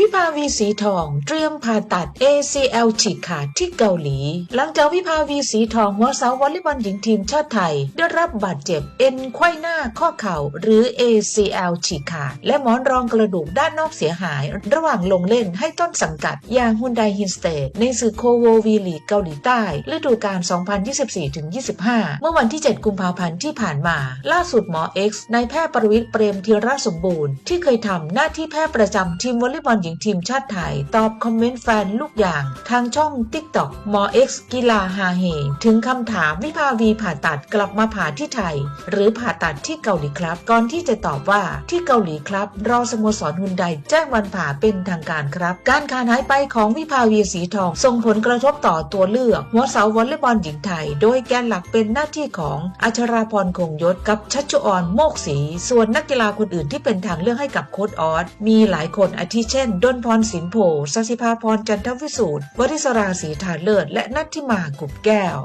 วิภาวีสีทอง เตรียมผ่าตัด ACL ฉีกขาดที่เกาหลี หลังจากวิภาวีสีทองหัวเสาวอลเลย์บอลหญิงทีมชาติไทย ได้รับบาดเจ็บเอ็นไขว้หน้าข้อเข่าหรือ ACL ฉีกขาด และหมอนรองกระดูกด้านนอกเสียหาย ระหว่างลงเล่นให้ต้นสังกัดอย่างฮุนไดฮินสเตดในสื่อโคโววีลีเกาหลีใต้ฤดูกาล 2024-25 เมื่อวันที่ 7 กุมภาพันธ์ที่ผ่านมา ล่าสุดหมอ X นายแพทย์ประวิตรเปรมธีรสมบูรณ์ที่เคยทำหน้าที่แพทย์ประจำทีมวอลเลย์บอลหญิงทีมชาติไทย ตอบคอมเมนต์แฟนลูกอย่างทางช่อง TikTok หมอ X กีฬาฮาเฮถึงคำถามวิภาวีผ่าตัดกลับมาผ่าที่ไทย หรือผ่าตัดที่เกาหลีครับ ก่อนที่จะตอบว่าที่เกาหลีครับ รอสโมสรฮุนไดแจ้งวันผ่าเป็นทางการครับ การขาดหายไปของวิภาวีสีทองส่งผลกระทบต่อตัวเลือกหัวเสาวอลเลย์บอลหญิงไทย โดยแกนหลักเป็นหน้าที่ของอัชราพรคงยศกับชัชชุออนโมกศรีส่วนนักกีฬาคนอื่นที่เป็นทางเลือกให้กับโค้ดออสมีหลายคนอาทิเช่นดนพรสินโผสัสิภาพรจันทวิสูตรวริศราศรีฐานเลิศ และนัทธิมากุบแก้ว